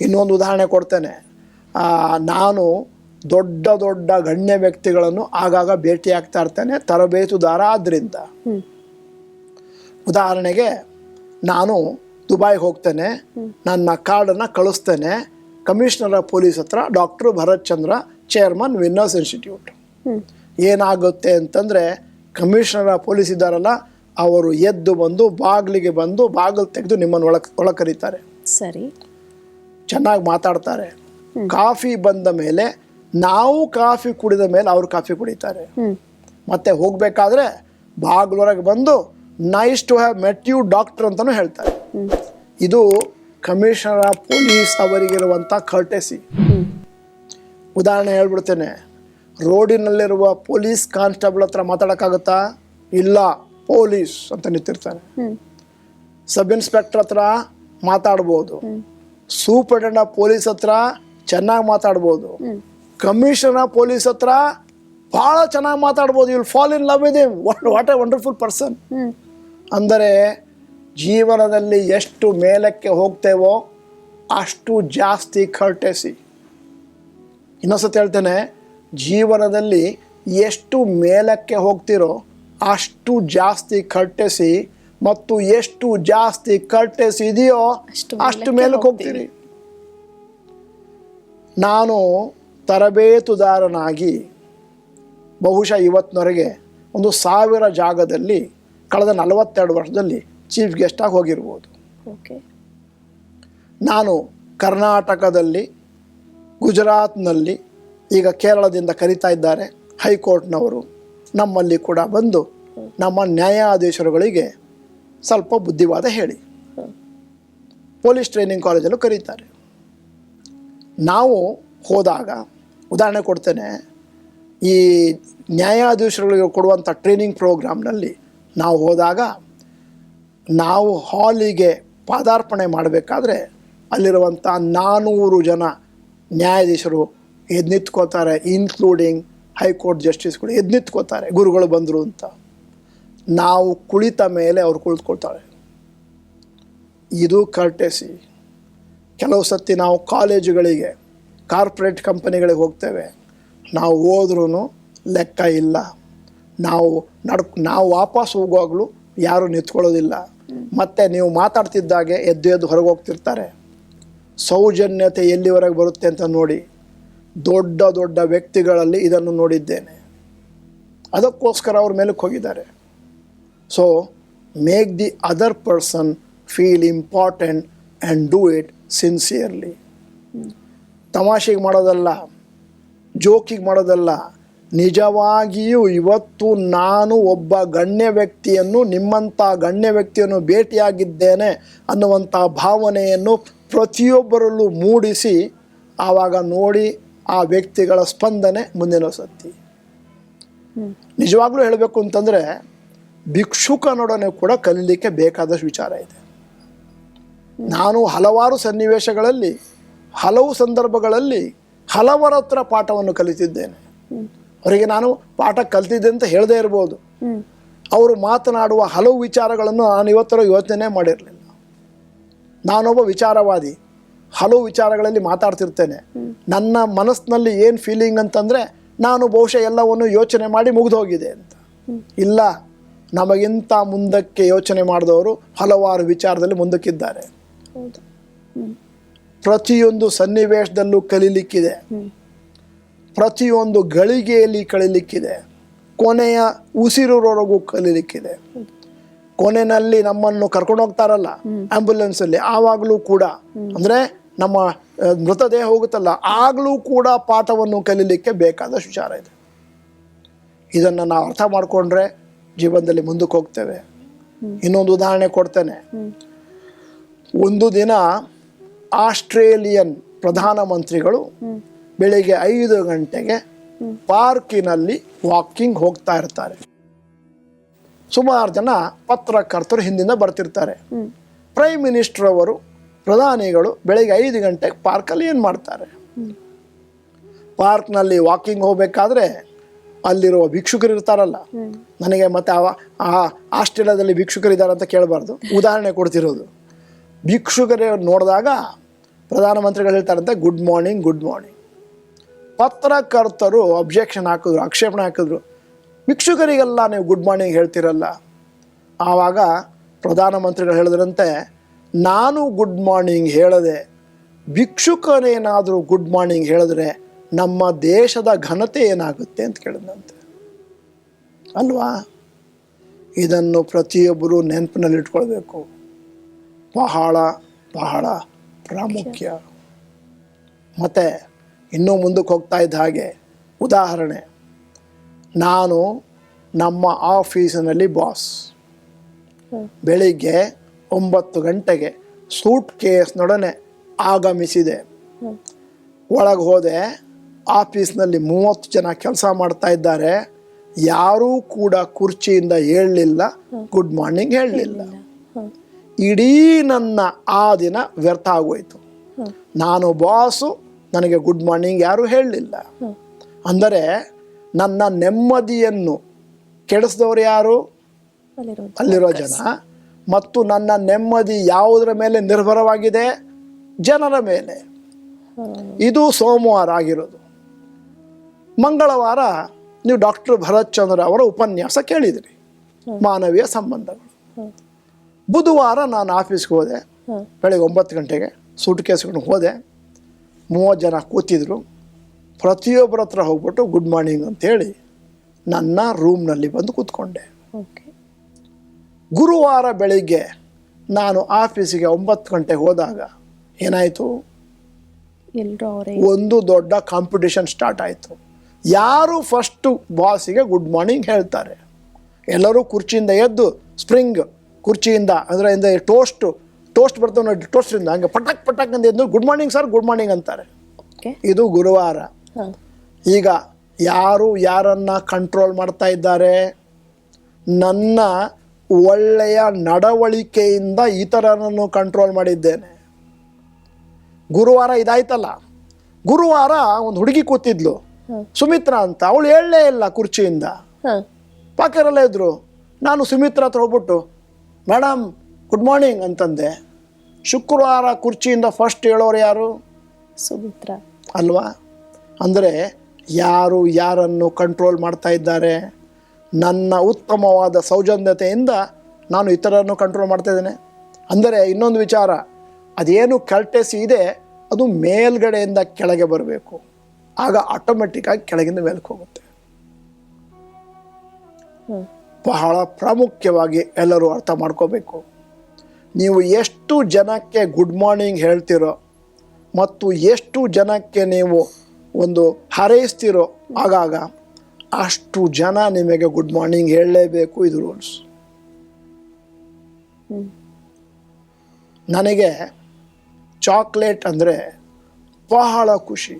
ಇನ್ನೊಂದು ಉದಾಹರಣೆ ಕೊಡ್ತೇನೆ. ನಾನು ದೊಡ್ಡ ದೊಡ್ಡ ಗಣ್ಯ ವ್ಯಕ್ತಿಗಳನ್ನು ಆಗಾಗ ಭೇಟಿಯಾಗ್ತಾ ಇರ್ತೇನೆ ತರಬೇತುದಾರ ಆದ್ದರಿಂದ ಉದಾಹರಣೆಗೆ ನಾನು ದುಬೈಗೆ ಹೋಗ್ತೇನೆ ನನ್ನ ಕಾರ್ಡನ್ನು ಕಳಿಸ್ತೇನೆ ಕಮಿಷನರ್ ಆಫ್ ಪೊಲೀಸ್ ಹತ್ರ doctor Bharat Chandra chairman winners institute. ಏನಾಗುತ್ತೆ ಅಂತಂದರೆ ಕಮಿಷನರ್ ಆಫ್ ಪೊಲೀಸ್ ಇದ್ದಾರಲ್ಲ ಅವರು ಎದ್ದು ಬಂದು ಬಾಗಿಲಿಗೆ ಬಂದು ಬಾಗಿಲು ತೆಗೆದು ನಿಮ್ಮನ್ನು ಒಳ ಒಳಕರಿತಾರೆ. ಕರೀತಾರೆ ಸರಿ. ಚೆನ್ನಾಗಿ ಮಾತಾಡ್ತಾರೆ. ಕಾಫಿ ಬಂದ ಮೇಲೆ ನಾವು ಕಾಫಿ ಕುಡಿದ ಮೇಲೆ ಅವರು ಕಾಫಿ ಕುಡಿತಾರೆ. ಮತ್ತೆ ಹೋಗಬೇಕಾದ್ರೆ ಬಾಗ್ಲೊರಗೆ ಬಂದು nice to have met you doctor ಅಂತಲೂ ಹೇಳ್ತಾರೆ. ಇದು ಕಮಿಷನರ್ ಆಫ್ ಪೊಲೀಸ್ ಅವರಿಗಿರುವಂಥ ಕರ್ಟೆಸಿ ಉದಾಹರಣೆ ಹೇಳ್ಬಿಡ್ತೇನೆ. ರೋಡಿನಲ್ಲಿರುವ ಪೊಲೀಸ್ ಕಾನ್ಸ್ಟೇಬಲ್ ಹತ್ರ ಮಾತಾಡೋಕ್ಕಾಗುತ್ತಾ? ಇಲ್ಲ ಪೊಲೀಸ್ ಅಂತ ನಿಂತಿರ್ತಾನೆ ಸಬ್ ಇನ್ಸ್ಪೆಕ್ಟರ್ ಹತ್ರ ಮಾತಾಡ್ಬೋದು. ಸೂಪರ್ಡೆಂಟ್ ಆಫ್ ಪೊಲೀಸ್ ಹತ್ರ ಚೆನ್ನಾಗಿ ಮಾತಾಡ್ಬೋದು. ಕಮಿಷನರ್ ಆಫ್ ಪೊಲೀಸ್ ಹತ್ರ ಭಾಳ ಚೆನ್ನಾಗಿ ಮಾತಾಡ್ಬೋದು. ವಿಲ್ ಫಾಲ್ ಇನ್ ಲವ್ ಇದೆ ವಾಟ್ ಎ ವಂಡರ್ಫುಲ್ ಪರ್ಸನ್ ಅಂದರೆ ಜೀವನದಲ್ಲಿ ಎಷ್ಟು ಮೇಲಕ್ಕೆ ಹೋಗ್ತೇವೋ ಅಷ್ಟು ಜಾಸ್ತಿ ಕರ್ಟೆಸಿ ಇನ್ನೊಂದ್ಸತಿ ಹೇಳ್ತೇನೆ ಜೀವನದಲ್ಲಿ ಎಷ್ಟು ಮೇಲಕ್ಕೆ ಹೋಗ್ತಿರೋ ಅಷ್ಟು ಜಾಸ್ತಿ ಕರ್ಟೆಸಿ ಮತ್ತು ಎಷ್ಟು ಜಾಸ್ತಿ ಕರ್ಟೆಸ್ ಇದೆಯೋ ಅಷ್ಟು ಮೇಲಕ್ಕೆ ಹೋಗ್ತೀರಿ. ನಾನು ತರಬೇತುದಾರನಾಗಿ ಬಹುಶಃ ಇವತ್ತಿನವರೆಗೆ ಒಂದು ಸಾವಿರ ಜಾಗದಲ್ಲಿ ಕಳೆದ ನಲವತ್ತೆರಡು ವರ್ಷದಲ್ಲಿ ಚೀಫ್ ಗೆಸ್ಟಾಗಿ ಹೋಗಿರ್ಬೋದು. ಓಕೆ ನಾನು ಕರ್ನಾಟಕದಲ್ಲಿ ಗುಜರಾತ್ನಲ್ಲಿ ಈಗ ಕೇರಳದಿಂದ ಕರೀತಾ ಇದ್ದಾರೆ ಹೈಕೋರ್ಟ್ನವರು ನಮ್ಮಲ್ಲಿ ಕೂಡ ಬಂದು ನಮ್ಮ ನ್ಯಾಯಾಧೀಶರುಗಳಿಗೆ ಸ್ವಲ್ಪ ಬುದ್ಧಿವಾದ ಹೇಳಿ. ಪೊಲೀಸ್ ಟ್ರೈನಿಂಗ್ ಕಾಲೇಜಲ್ಲೂ ಕರೀತಾರೆ. ನಾವು ಹೋದಾಗ ಉದಾಹರಣೆ ಕೊಡ್ತೇನೆ, ಈ ನ್ಯಾಯಾಧೀಶರುಗಳಿಗೆ ಕೊಡುವಂಥ ಟ್ರೈನಿಂಗ್ ಪ್ರೋಗ್ರಾಮ್ನಲ್ಲಿ ನಾವು ಹೋದಾಗ ನಾವು ಹಾಲಿಗೆ ಪಾದಾರ್ಪಣೆ ಮಾಡಬೇಕಾದ್ರೆ ಅಲ್ಲಿರುವಂಥ ನಾನ್ನೂರು ಜನ ನ್ಯಾಯಾಧೀಶರು ಎದ್ದು ನಿಂತ್ಕೋತಾರೆ ಇನ್ಕ್ಲೂಡಿಂಗ್ ಹೈಕೋರ್ಟ್ ಜಸ್ಟಿಸ್ಗಳು ಎದ್ದು ನಿಂತ್ಕೋತಾರೆ ಗುರುಗಳು ಬಂದರು ಅಂತ. ನಾವು ಕುಳಿತ ಮೇಲೆ ಅವ್ರು ಕುಳಿತುಕೊಳ್ತಾಳೆ ಇದು ಕರ್ಟೆಸಿ ಕೆಲವು ಸತಿ ನಾವು ಕಾಲೇಜುಗಳಿಗೆ ಕಾರ್ಪೊರೇಟ್ ಕಂಪನಿಗಳಿಗೆ ಹೋಗ್ತೇವೆ. ನಾವು ಹೋದ್ರೂ ಲೆಕ್ಕ ಇಲ್ಲ. ನಾವು ನಡ್ ನಾವು ವಾಪಸ್ ಹೋಗುವಾಗಲೂ ಯಾರೂ ನಿಂತ್ಕೊಳ್ಳೋದಿಲ್ಲ. ಮತ್ತು ನೀವು ಮಾತಾಡ್ತಿದ್ದಾಗೆ ಎದ್ದು ಎದ್ದು ಹೊರಗೆ ಹೋಗ್ತಿರ್ತಾರೆ. ಸೌಜನ್ಯತೆ ಎಲ್ಲಿವರೆಗೆ ಬರುತ್ತೆ ಅಂತ ನೋಡಿ. ದೊಡ್ಡ ದೊಡ್ಡ ವ್ಯಕ್ತಿಗಳಲ್ಲಿ ಇದನ್ನು ನೋಡಿದ್ದೇನೆ. ಅದಕ್ಕೋಸ್ಕರ ಅವ್ರ ಮೇಲಕ್ಕೆ ಹೋಗಿದ್ದಾರೆ. So make the other person feel important and do it sincerely ತಮಾಷೆಗೆ ಮಾಡೋದಲ್ಲ ಜೋಕಿಗೆ ಮಾಡೋದಲ್ಲ ನಿಜವಾಗಿಯೂ ಇವತ್ತು ನಾನು ಒಬ್ಬ ಗಣ್ಯ ವ್ಯಕ್ತಿಯನ್ನು ನಿಮ್ಮಂಥ ಗಣ್ಯ ವ್ಯಕ್ತಿಯನ್ನು ಭೇಟಿಯಾಗಿದ್ದೇನೆ ಅನ್ನುವಂಥ ಭಾವನೆಯನ್ನು ಪ್ರತಿಯೊಬ್ಬರಲ್ಲೂ ಮೂಡಿಸಿ ಆವಾಗ ನೋಡಿ ಆ ವ್ಯಕ್ತಿಗಳ ಸ್ಪಂದನೆ ಮುಂದಿನ ಸತಿ. ನಿಜವಾಗ್ಲೂ ಹೇಳಬೇಕು ಅಂತಂದರೆ ಭಿಕ್ಷುಕನೊಡನೆ ಕೂಡ ಕಲೀಲಿಕ್ಕೆ ಬೇಕಾದಷ್ಟು ವಿಚಾರ ಇದೆ. ನಾನು ಹಲವಾರು ಸನ್ನಿವೇಶಗಳಲ್ಲಿ, ಹಲವು ಸಂದರ್ಭಗಳಲ್ಲಿ ಹಲವರ ಹತ್ರ ಪಾಠವನ್ನು ಕಲಿತಿದ್ದೇನೆ. ಅವರಿಗೆ ನಾನು ಪಾಠ ಕಲಿತಿದ್ದೆ ಅಂತ ಹೇಳದೇ ಇರ್ಬೋದು. ಅವರು ಮಾತನಾಡುವ ಹಲವು ವಿಚಾರಗಳನ್ನು ನಾನು ಇವತ್ತರ ಯೋಚನೆ ಮಾಡಿರಲಿಲ್ಲ. ನಾನೊಬ್ಬ ವಿಚಾರವಾದಿ, ಹಲವು ವಿಚಾರಗಳಲ್ಲಿ ಮಾತಾಡ್ತಿರ್ತೇನೆ. ನನ್ನ ಮನಸ್ಸಿನಲ್ಲಿ ಏನು ಫೀಲಿಂಗ್ ಅಂತಂದರೆ, ನಾನು ಬಹುಶಃ ಎಲ್ಲವನ್ನು ಯೋಚನೆ ಮಾಡಿ ಮುಗಿದೋಗಿದೆ ಅಂತ. ಇಲ್ಲ ನಮಗಿಂತ ಮುಂದಕ್ಕೆ ಯೋಚನೆ ಮಾಡಿದವರು ಹಲವಾರು ವಿಚಾರದಲ್ಲಿ ಮುಂದಕ್ಕಿದ್ದಾರೆ. ಪ್ರತಿಯೊಂದು ಸನ್ನಿವೇಶದಲ್ಲೂ ಕಲೀಲಿಕ್ಕಿದೆ. ಪ್ರತಿಯೊಂದು ಗಳಿಗೆಯಲ್ಲಿ ಕಳೀಲಿಕ್ಕಿದೆ. ಕೊನೆಯ ಉಸಿರುವರೆಗೂ ಕಲೀಲಿಕ್ಕಿದೆ. ಕೊನೆಯಲ್ಲಿ ನಮ್ಮನ್ನು ಕರ್ಕೊಂಡು ಹೋಗ್ತಾರಲ್ಲ ಆಂಬ್ಯುಲೆನ್ಸಲ್ಲಿ ಆವಾಗಲೂ ಕೂಡ. ಅಂದರೆ ನಮ್ಮ ಮೃತದೇಹ ಹೋಗುತ್ತಲ್ಲ ಆಗಲೂ ಕೂಡ ಪಾಠವನ್ನು ಕಲೀಲಿಕ್ಕೆ ಬೇಕಾದ ವಿಚಾರ ಇದೆ. ಇದನ್ನು ನಾವು ಅರ್ಥ ಮಾಡಿಕೊಂಡ್ರೆ ಜೀವನದಲ್ಲಿ ಮುಂದಕ್ಕೆ ಹೋಗ್ತೇವೆ. ಇನ್ನೊಂದು ಉದಾಹರಣೆ ಕೊಡ್ತೇನೆ. ಒಂದು ದಿನ ಆಸ್ಟ್ರೇಲಿಯನ್ ಪ್ರಧಾನಮಂತ್ರಿಗಳು ಮಂತ್ರಿಗಳು ಬೆಳಿಗ್ಗೆ ಐದು ಗಂಟೆಗೆ ಪಾರ್ಕಿನಲ್ಲಿ ವಾಕಿಂಗ್ ಹೋಗ್ತಾ ಇರ್ತಾರೆ. ಸುಮಾರು ಜನ ಪತ್ರಕರ್ತರು ಹಿಂದಿಂದ ಬರ್ತಿರ್ತಾರೆ. ಪ್ರೈಮ್ ಮಿನಿಸ್ಟರ್ ಅವರು ಪ್ರಧಾನಿಗಳು ಬೆಳಿಗ್ಗೆ ಐದು ಗಂಟೆಗೆ ಪಾರ್ಕಲ್ಲಿ ಏನು ಮಾಡ್ತಾರೆ? ಪಾರ್ಕ್ನಲ್ಲಿ ವಾಕಿಂಗ್ ಹೋಗಬೇಕಾದ್ರೆ ಅಲ್ಲಿರುವ ಭಿಕ್ಷುಕರು ಇರ್ತಾರಲ್ಲ. ನನಗೆ ಮತ್ತೆ ಆ- ಆಸ್ಟ್ರೇಲಿಯಾದಲ್ಲಿ ಭಿಕ್ಷುಕರಿದ್ದಾರೆ ಅಂತ ಕೇಳಬಾರ್ದು. ಉದಾಹರಣೆ ಕೊಡ್ತಿರೋದು. ಭಿಕ್ಷುಕರೇ ನೋಡಿದಾಗ ಪ್ರಧಾನಮಂತ್ರಿಗಳು ಹೇಳ್ತಾರಂತೆ ಗುಡ್ ಮಾರ್ನಿಂಗ್ ಗುಡ್ ಮಾರ್ನಿಂಗ್ ಪತ್ರಕರ್ತರು ಅಬ್ಜೆಕ್ಷನ್ ಹಾಕಿದ್ರು ಆಕ್ಷೇಪಣೆ ಹಾಕಿದ್ರು. ಭಿಕ್ಷುಕರಿಗೆಲ್ಲ ನೀವು ಗುಡ್ ಮಾರ್ನಿಂಗ್ ಹೇಳ್ತಿರಲ್ಲ. ಆವಾಗ ಪ್ರಧಾನಮಂತ್ರಿಗಳು ಹೇಳಿದ್ರಂತೆ ನಾನು ಗುಡ್ ಮಾರ್ನಿಂಗ್ ಹೇಳದೆ ಭಿಕ್ಷುಕನೇನಾದರೂ ಗುಡ್ ಮಾರ್ನಿಂಗ್ ಹೇಳಿದ್ರೆ ನಮ್ಮ ದೇಶದ ಘನತೆ ಏನಾಗುತ್ತೆ ಅಂತ ಕೇಳಿದಂತೆ ಅಲ್ವಾ? ಇದನ್ನು ಪ್ರತಿಯೊಬ್ಬರು ನೆನಪಿನಲ್ಲಿಟ್ಕೊಳ್ಬೇಕು. ಬಹಳ ಬಹಳ ಪ್ರಾಮುಖ್ಯ. ಮತ್ತು ಇನ್ನೂ ಮುಂದಕ್ಕೆ ಹೋಗ್ತಾ ಇದ್ದ ಹಾಗೆ ಉದಾಹರಣೆ. ನಾನು ನಮ್ಮ ಆಫೀಸಿನಲ್ಲಿ ಬಾಸ್. ಬೆಳಿಗ್ಗೆ ಒಂಬತ್ತು ಗಂಟೆಗೆ ಸೂಟ್ ಕೇಸ್ನೊಡನೆ ಆಗಮಿಸಿದೆ ಒಳಗೆ ಹೋದೆ ಆಫೀಸ್ನಲ್ಲಿ ಮೂವತ್ತು ಜನ ಕೆಲಸ ಮಾಡ್ತಾ ಇದ್ದಾರೆ. ಯಾರೂ ಕೂಡ ಕುರ್ಚಿಯಿಂದ ಹೇಳಲಿಲ್ಲ. ಗುಡ್ ಮಾರ್ನಿಂಗ್ ಹೇಳಲಿಲ್ಲ. ಇಡೀ ನನ್ನ ಆ ದಿನ ವ್ಯರ್ಥ ಆಗೋಯ್ತು. ನಾನು ಬಾಸು, ನನಗೆ ಗುಡ್ ಮಾರ್ನಿಂಗ್ ಯಾರೂ ಹೇಳಲಿಲ್ಲ. ಅಂದರೆ ನನ್ನ ನೆಮ್ಮದಿಯನ್ನು ಕೆಡಿಸಿದವರು ಯಾರು? ಅಲ್ಲಿರೋ ಜನ. ಮತ್ತು ನನ್ನ ನೆಮ್ಮದಿ ಯಾವುದರ ಮೇಲೆ ನಿರ್ಭರವಾಗಿದೆ? ಜನರ ಮೇಲೆ. ಇದು ಸೋಮವಾರ ಆಗಿರೋದು. ಮಂಗಳವಾರ ನೀವು ಡಾಕ್ಟರ್ ಭರತ್ ಚಂದ್ರ ಅವರ ಉಪನ್ಯಾಸ ಕೇಳಿದಿರಿ. ಮಾನವೀಯ ಸಂಬಂಧಗಳು. ಬುಧವಾರ ನಾನು ಆಫೀಸ್ಗೆ ಹೋದೆ. ಬೆಳಗ್ಗೆ ಒಂಬತ್ತು ಗಂಟೆಗೆ ಸೂಟ್ ಕೇಸ್ಕೊಂಡು ಹೋದೆ. ಮೂವತ್ತು ಜನ ಕೂತಿದ್ರು. ಪ್ರತಿಯೊಬ್ಬರ ಹತ್ರ ಹೋಗ್ಬಿಟ್ಟು ಗುಡ್ ಮಾರ್ನಿಂಗ್ ಅಂತೇಳಿ ನನ್ನ ರೂಮ್ನಲ್ಲಿ ಬಂದು ಕೂತ್ಕೊಂಡೆ. ಓಕೆ. ಗುರುವಾರ ಬೆಳಿಗ್ಗೆ ನಾನು ಆಫೀಸಿಗೆ ಒಂಬತ್ತು ಗಂಟೆಗೆ ಹೋದಾಗ ಏನಾಯಿತು? ಒಂದು ದೊಡ್ಡ ಕಾಂಪಿಟೇಷನ್ ಸ್ಟಾರ್ಟ್ ಆಯಿತು. ಯಾರು ಫಸ್ಟು ಬಾಸಿಗೆ ಗುಡ್ ಮಾರ್ನಿಂಗ್ ಹೇಳ್ತಾರೆ. ಎಲ್ಲರೂ ಕುರ್ಚಿಯಿಂದ ಎದ್ದು ಸ್ಪ್ರಿಂಗ್ ಕುರ್ಚಿಯಿಂದ ಅಂದರೆ ಇಂದ ಟೋಸ್ಟು ಟೋಸ್ಟ್ ಬರ್ತವೆ ನೋಡಿ ಟೋಸ್ಟಿಂದ ಹಂಗೆ ಪಟಕ್ ಪಟಕ್ ಅಂತ ಎದ್ದು good morning sir good morning ಅಂತಾರೆ. ಇದು ಗುರುವಾರ. ಈಗ ಯಾರು ಯಾರನ್ನ ಕಂಟ್ರೋಲ್ ಮಾಡ್ತಾ ಇದ್ದಾರೆ? ನನ್ನ ಒಳ್ಳೆಯ ನಡವಳಿಕೆಯಿಂದ ಇತರರನ್ನು ಕಂಟ್ರೋಲ್ ಮಾಡಿದ್ದೇನೆ. ಗುರುವಾರ ಇದಾಯ್ತಲ್ಲ. ಗುರುವಾರ ಒಂದು ಹುಡುಗಿ ಕೂತಿದ್ಲು. ಸುಮಿತ್ರಾ ಅಂತ ಅವಳು ಹೇಳಲೇ ಇಲ್ಲ ಕುರ್ಚಿಯಿಂದ. ಪಾಕರೆಲ್ಲ ಇದ್ರು ನಾನು ಸುಮಿತ್ರಾ ಹತ್ರ ಹೋಗ್ಬಿಟ್ಟು ಮೇಡಮ್ ಗುಡ್ ಮಾರ್ನಿಂಗ್ ಅಂತಂದೆ. ಶುಕ್ರವಾರ ಕುರ್ಚಿಯಿಂದ ಫಸ್ಟ್ ಹೇಳೋರು ಯಾರು? ಸುಮಿತ್ರ. ಅಲ್ವಾ? ಅಂದರೆ ಯಾರು ಯಾರನ್ನು ಕಂಟ್ರೋಲ್ ಮಾಡ್ತಾ ಇದ್ದಾರೆ? ನನ್ನ ಉತ್ತಮವಾದ ಸೌಜನ್ಯತೆಯಿಂದ ನಾನು ಇತರರನ್ನು ಕಂಟ್ರೋಲ್ ಮಾಡ್ತಾ ಇದ್ದೇನೆ. ಅಂದರೆ ಇನ್ನೊಂದು ವಿಚಾರ ಅದೇನು ಕರ್ಟೆಸಿ ಇದೆ ಅದು ಮೇಲ್ಗಡೆಯಿಂದ ಕೆಳಗೆ ಬರಬೇಕು. ಆಗ ಆಟೋಮೆಟಿಕ್ಕಾಗಿ ಕೆಳಗಿಂದ ಮೇಲಕ್ಕೆ ಹೋಗುತ್ತೆ. ಬಹಳ ಪ್ರಾಮುಖ್ಯವಾಗಿ ಎಲ್ಲರೂ ಅರ್ಥ ಮಾಡ್ಕೋಬೇಕು. ನೀವು ಎಷ್ಟು ಜನಕ್ಕೆ ಗುಡ್ ಮಾರ್ನಿಂಗ್ ಹೇಳ್ತಿರೋ ಮತ್ತು ಎಷ್ಟು ಜನಕ್ಕೆ ನೀವು ಒಂದು ಹಾರೈಸ್ತಿರೋ ಆಗಾಗ ಅಷ್ಟು ಜನ ನಿಮಗೆ ಗುಡ್ ಮಾರ್ನಿಂಗ್ ಹೇಳಲೇಬೇಕು ಇದು ರೂಲ್ಸ್ ನನಗೆ ಚಾಕ್ಲೇಟ್ ಅಂದರೆ ಬಹಳ ಖುಷಿ.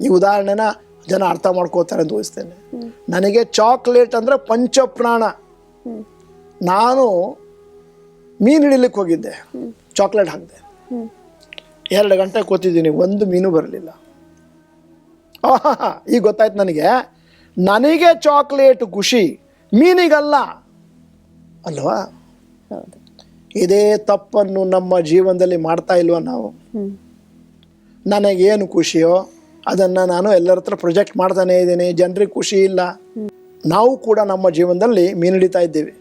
ಈ ಉದಾಹರಣೆನ ಜನ ಅರ್ಥ ಮಾಡ್ಕೋತಾರೆ ಅಂತ ಊಹಿಸ್ತೇನೆ ನನಗೆ ಚಾಕ್ಲೇಟ್ ಅಂದರೆ ಪಂಚಪ್ರಾಣ. ನಾನು ಮೀನು ಹಿಡಿಲಿಕ್ಕೆ ಹೋಗಿದ್ದೆ. ಚಾಕ್ಲೇಟ್ ಹಾಕಿದೆ. ಎರಡು ಗಂಟೆ ಕೂತಿದ್ದೀನಿ ಒಂದು ಮೀನು ಬರಲಿಲ್ಲ. ಈಗ ಗೊತ್ತಾಯ್ತು ನನಗೆ. ನನಗೆ ಚಾಕ್ಲೇಟ್ ಖುಷಿ ಮೀನಿಗಲ್ಲ. ಅಲ್ವಾ? ಇದೇ ತಪ್ಪನ್ನು ನಮ್ಮ ಜೀವನದಲ್ಲಿ ಮಾಡ್ತಾ ಇಲ್ವಾ ನಾವು? ನನಗೇನು ಖುಷಿಯೋ ಅದನ್ನು ನಾನು ಎಲ್ಲರ ಹತ್ರ ಪ್ರೊಜೆಕ್ಟ್ ಮಾಡ್ತಾನೆ ಇದ್ದೀನಿ ಜನರಿಗೆ ಖುಷಿ ಇಲ್ಲ. ನಾವು ಕೂಡ ನಮ್ಮ ಜೀವನದಲ್ಲಿ ಮೀನು ಹಿಡಿತಾ ಇದ್ದೀವಿ.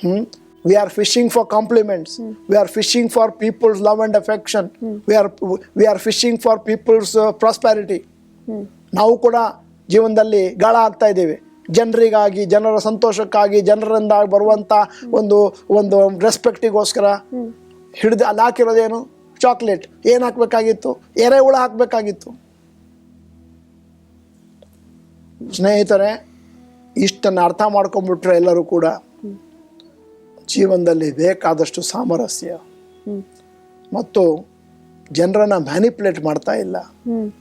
ಹ್ಞೂ we are fishing for compliments we are fishing for people's love and affection we are we are fishing for people's prosperity ನಾವು ಕೂಡ ಜೀವನದಲ್ಲಿ ಗಾಳ ಆಗ್ತಾ ಇದ್ದೀವಿ. ಜನರಿಗಾಗಿ ಜನರ ಸಂತೋಷಕ್ಕಾಗಿ ಜನರಿಂದ ಬರುವಂಥ ಒಂದು ಒಂದು ರೆಸ್ಪೆಕ್ಟಿಗೋಸ್ಕರ ಹಿಡಿದು ಅಲ್ಲಿ ಹಾಕಿರೋದೇನು? ಚಾಕ್ಲೇಟ್ ಏನು ಹಾಕಬೇಕಾಗಿತ್ತು? ಎರೆಹುಳ ಹಾಕಬೇಕಾಗಿತ್ತು. ಸ್ನೇಹಿತರೆ ಇಷ್ಟನ್ನು ಅರ್ಥ ಮಾಡ್ಕೊಂಡ್ಬಿಟ್ರೆ ಎಲ್ಲರೂ ಕೂಡ ಜೀವನದಲ್ಲಿ ಬೇಕಾದಷ್ಟು ಸಾಮರಸ್ಯ. ಮತ್ತು ಜನರನ್ನ ಮ್ಯಾನಿಪುಲೇಟ್ ಮಾಡ್ತಾ ಇಲ್ಲ.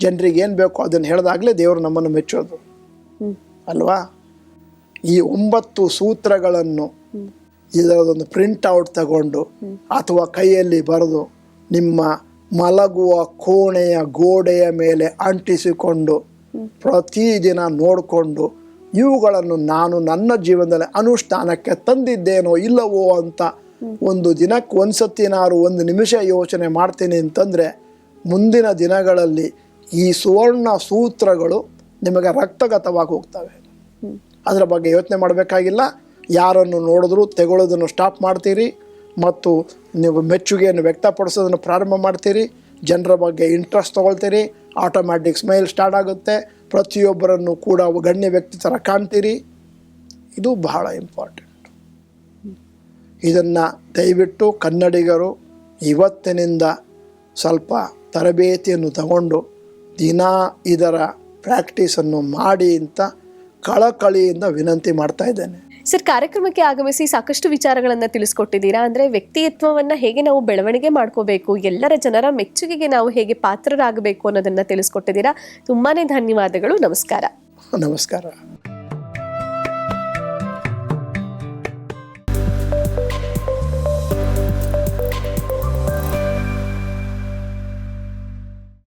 ಜನರಿಗೆ ಏನು ಬೇಕೋ ಅದನ್ನು ಹೇಳಿದಾಗಲೇ ದೇವರು ನಮ್ಮನ್ನು ಮೆಚ್ಚೋದು. ಅಲ್ವಾ? ಈ ಒಂಬತ್ತು ಸೂತ್ರಗಳನ್ನು ಇದರದೊಂದು ಪ್ರಿಂಟ್ ಔಟ್ ತಗೊಂಡು ಅಥವಾ ಕೈಯಲ್ಲಿ ಬರೆದು ನಿಮ್ಮ ಮಲಗುವ ಕೋಣೆಯ ಗೋಡೆಯ ಮೇಲೆ ಅಂಟಿಸಿಕೊಂಡು ಪ್ರತಿದಿನ ನೋಡಿಕೊಂಡು ಇವುಗಳನ್ನು ನಾನು ನನ್ನ ಜೀವನದಲ್ಲಿ ಅನುಷ್ಠಾನಕ್ಕೆ ತಂದಿದ್ದೇನೋ ಇಲ್ಲವೋ ಅಂತ ಒಂದು ದಿನಕ್ಕೆ ಒಂದು ನಾನು ಒಂದು ನಿಮಿಷ ಯೋಚನೆ ಮಾಡ್ತೀನಿ ಅಂತಂದರೆ ಮುಂದಿನ ದಿನಗಳಲ್ಲಿ ಈ ಸುವರ್ಣ ಸೂತ್ರಗಳು ನಿಮಗೆ ರಕ್ತಗತವಾಗಿ ಹೋಗ್ತವೆ. ಅದರ ಬಗ್ಗೆ ಯೋಚನೆ ಮಾಡಬೇಕಾಗಿಲ್ಲ. ಯಾರನ್ನು ನೋಡಿದ್ರು ತೆಗೊಳ್ಳೋದನ್ನು ಸ್ಟಾಪ್ ಮಾಡ್ತೀರಿ. ಮತ್ತು ನೀವು ಮೆಚ್ಚುಗೆಯನ್ನು ವ್ಯಕ್ತಪಡಿಸೋದನ್ನು ಪ್ರಾರಂಭ ಮಾಡ್ತೀರಿ. ಜನರ ಬಗ್ಗೆ ಇಂಟ್ರೆಸ್ಟ್ ತೊಗೊಳ್ತೀರಿ. ಆಟೋಮ್ಯಾಟಿಕ್ ಸ್ಮೈಲ್ ಸ್ಟಾರ್ಟ್ ಆಗುತ್ತೆ. ಪ್ರತಿಯೊಬ್ಬರನ್ನು ಕೂಡ ಗಣ್ಯ ವ್ಯಕ್ತಿ ಥರ ಕಾಣ್ತೀರಿ. ಇದು ಬಹಳ ಇಂಪಾರ್ಟೆಂಟ್ ಇದನ್ನು ದಯವಿಟ್ಟು ಕನ್ನಡಿಗರು ಇವತ್ತಿನಿಂದ ಸ್ವಲ್ಪ ತರಬೇತಿಯನ್ನು ತಗೊಂಡು ದಿನ ಇದರ ಪ್ರಾಕ್ಟೀಸನ್ನು ಮಾಡಿ ಅಂತ ಕಳಕಳಿಯಿಂದ ವಿನಂತಿ ಮಾಡ್ತಾ ಇದ್ದೇನೆ. ಸರ್, ಕಾರ್ಯಕ್ರಮಕ್ಕೆ ಆಗಮಿಸಿ ಸಾಕಷ್ಟು ವಿಚಾರಗಳನ್ನು ತಿಳಿಸ್ಕೊಟ್ಟಿದ್ದೀರಾ? ಅಂದ್ರೆ ವ್ಯಕ್ತಿತ್ವವನ್ನು ಹೇಗೆ ನಾವು ಬೆಳವಣಿಗೆ ಮಾಡ್ಕೋಬೇಕು, ಎಲ್ಲರ ಜನರ ಮೆಚ್ಚುಗೆಗೆ ನಾವು ಹೇಗೆ ಪಾತ್ರರಾಗಬೇಕು ಅನ್ನೋದನ್ನ ತಿಳಿಸ್ಕೊಟ್ಟಿದ್ದೀರಾ? ತುಂಬಾ ಧನ್ಯವಾದಗಳು, ನಮಸ್ಕಾರ. ನಮಸ್ಕಾರ.